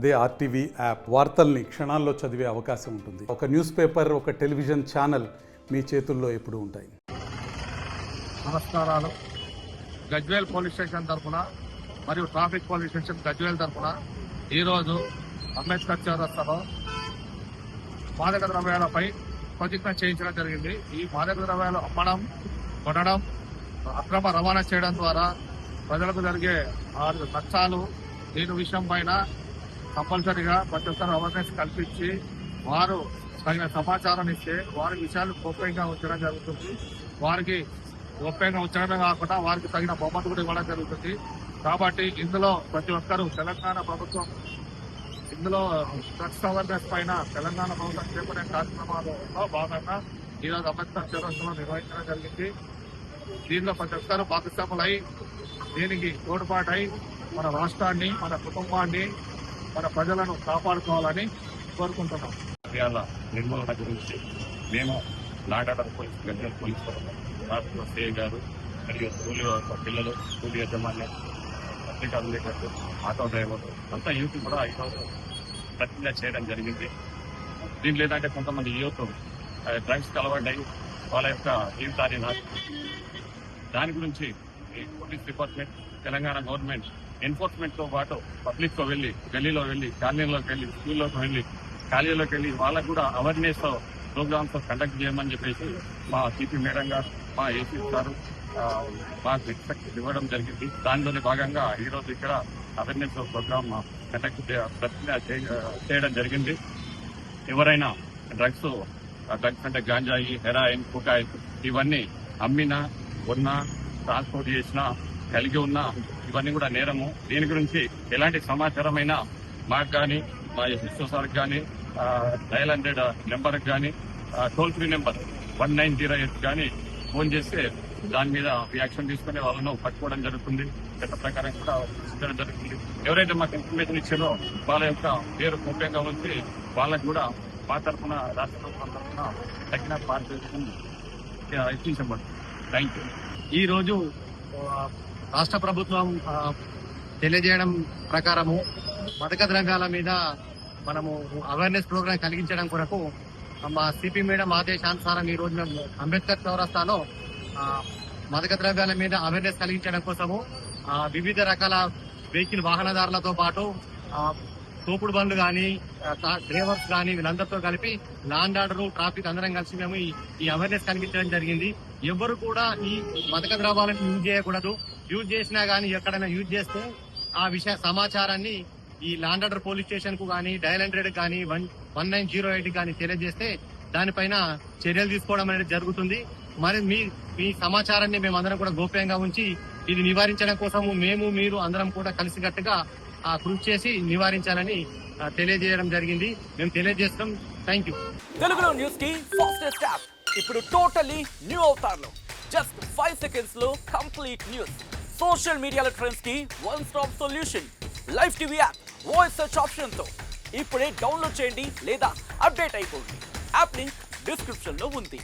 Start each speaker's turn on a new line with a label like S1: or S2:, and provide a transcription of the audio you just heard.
S1: అదే RTV app వార్తల్ని క్షణాల్లో చదివే అవకాశం ఉంటుంది. ఒక న్యూస్ పేపర్ ఒక టెలివిజన్ ఛానల్ మీ చేతుల్లో ఎప్పుడు ఉంటాయి.
S2: నమస్కారాలు. గజ్వేల్ పోలీస్ స్టేషన్ తరఫున మరియు ట్రాఫిక్ పోలీస్ స్టేషన్ గజ్వేల్ తరఫున ఈరోజు అంబేద్కర్ చౌరస్తాలో మాదక ద్రవ్యాలపై ప్రతిజ్ఞ చేయించడం జరిగింది. ఈ మాదక ద్రవ్యాలు అమ్మడం కొనడం అక్రమ రవాణా చేయడం ద్వారా ప్రజలకు జరిగే ఆరు నష్టాలు దీని విషయం పైన కంపల్సరిగా ప్రతి ఒక్కరు అవేర్నెస్ కల్పించి వారు తగిన సమాచారం ఇస్తే వారి విషయాలు గోప్యంగా ఉంచడం జరుగుతుంది. వారికి గోప్యంగా ఉంచడమే కాకుండా వారికి తగిన బహుమతి కూడా ఇవ్వడం జరుగుతుంది. కాబట్టి ఇందులో ప్రతి ఒక్కరూ తెలంగాణ ప్రభుత్వం ఇందులో డ్రగ్స్ అవేర్నెస్ పైన తెలంగాణ ప్రభుత్వం చేపట్టే కార్యక్రమాలలో భాగంగా ఈరోజు అంబేద్కర్ చౌరస్సులో నిర్వహించడం జరిగింది. దీనిలో ప్రతి ఒక్కరూ భాగస్వాములై దీనికి తోడ్పాటై మన రాష్ట్రాన్ని మన కుటుంబాన్ని మన ప్రజలను కాపాడుకోవాలని కోరుకుంటున్నాం.
S3: విషయాల నిర్మూలన గురించి మేము నాడాడర్ పోలీస్ గజ్జల్ పోలీస్ రాష్ట్ర సేవ గారు మరియు స్కూల్ పిల్లలు స్కూల్ యాజమాన్యం పత్రికా విలేకరులు ఆటో డ్రైవర్లు అంతా యూత్ కూడా ఈరోజు ప్రతిజ్ఞ చేయడం జరిగింది. దీంట్లో ఏంటంటే కొంతమంది యూత్ డ్రగ్స్ అలవాటై వాళ్ళ యొక్క జీవితాన్ని దాని గురించి ఈ పోలీస్ డిపార్ట్మెంట్ తెలంగాణ గవర్నమెంట్ ఎన్ఫోర్స్మెంట్తో పాటు పబ్లిక్తో వెళ్ళి గల్లీలో వెళ్ళి కాలనీలోకి వెళ్ళి స్కూల్లోకి వెళ్ళి కాలేజీలోకి వెళ్ళి వాళ్ళకు కూడా అవేర్నెస్ ప్రోగ్రామ్స్ కండక్ట్ చేయమని చెప్పేసి మా సిపి మేడం గారు మా ఏసీ గారు మాకు ఇవ్వడం జరిగింది. దానిలోని భాగంగా ఈరోజు ఇక్కడ అవేర్నెస్ ప్రోగ్రామ్ కండక్ట్ చేయడం జరిగింది. ఎవరైనా డ్రగ్స్ డ్రగ్స్ అంటే గాంజాయి హెరాయిన్ కుకాయిన్ ఇవన్నీ అమ్మినా ఉన్నా ట్రాన్స్పోర్ట్ చేసినా కలిగి ఉన్న ఇవన్నీ కూడా నేరము. దీని గురించి ఎలాంటి సమాచారమైన మాకు కానీ మా ఎస్ఎస్ఓ సార్కి కానీ డయల్ హండ్రెడ్ నెంబర్కి కానీ toll free number one nine zero eight కానీ ఫోన్ చేస్తే దాని మీద యాక్షన్ తీసుకుని వాళ్ళను పట్టుకోవడం జరుగుతుంది. చట్ట ప్రకారం కూడా శిక్షించడం జరుగుతుంది. ఎవరైతే మాకు ఇన్ఫర్మేషన్ ఇచ్చారో వాళ్ళ యొక్క పేరు గోప్యంగా ఉంచి వాళ్ళకు కూడా మా తరఫున రాష్ట్ర ప్రభుత్వం తరఫున తగిన పార్టీ ఇప్పించబడుతుంది. థ్యాంక్ యూ
S2: ఈ రోజు రాష్ట్ర ప్రభుత్వం తెలియజేయడం ప్రకారము మతక ద్రవ్యాల మీద మనము అవేర్నెస్ ప్రోగ్రామ్ కలిగించడం కొరకు మా సిపి మేడం ఆదేశానుసారం ఈ రోజు మేము అంబేద్కర్ చౌరస్తాలో ఆ, మతక ద్రవ్యాల మీద అవేర్నెస్ కలిగించడం కోసము వివిధ రకాల వెహికల్ వాహనదారులతో పాటు తోపుడు బండ్లు కానీ డ్రైవర్స్ కానీ వీళ్ళందరితో కలిపి లాండ్ ఆర్డర్ ట్రాఫిక్ అందరం కలిసి మేము ఈ- అవేర్నెస్ కల్పించడం జరిగింది. ఎవరు కూడా ఈ మతక ద్రవాలను యూజ్ చేయకూడదు. యూజ్ చేసినా కానీ ఎక్కడైనా యూజ్ చేస్తే ఆ విషయ సమాచారాన్ని ఈ లాండ్ ఆర్డర్ పోలీస్ స్టేషన్కు కానీ డయల్ హండ్రెడ్ కానీ one one nine zero eight కానీ తెలియజేస్తే దానిపైన చర్యలు తీసుకోవడం అనేది జరుగుతుంది. మరి మీ మీ సమాచారాన్ని మేము అందరం కూడా గోప్యంగా ఉంచి ఇది నివారించడం కోసము మేము మీరు అందరం కూడా కలిసికట్టుగా ఆ కృషి చేసి నివారించాలని తెలియజేయడం జరిగింది. మేము తెలియజేస్తాం. థ్యాంక్ యూ
S4: తెలుగులో న్యూస్కి ఫాస్టెస్ట్ యాప్ ఇప్పుడు టోటలీ న్యూ అవుతారు జస్ట్ ఫైవ్ సెకండ్స్లో కంప్లీట్ న్యూస్ సోషల్ మీడియాలో ట్రెండ్స్కి one stop solution live TV app voice search ఆప్షన్తో. ఇప్పుడే డౌన్లోడ్ చేయండి లేదా అప్డేట్ అయిపోండి. యాప్ లింక్ డిస్క్రిప్షన్లో ఉంది.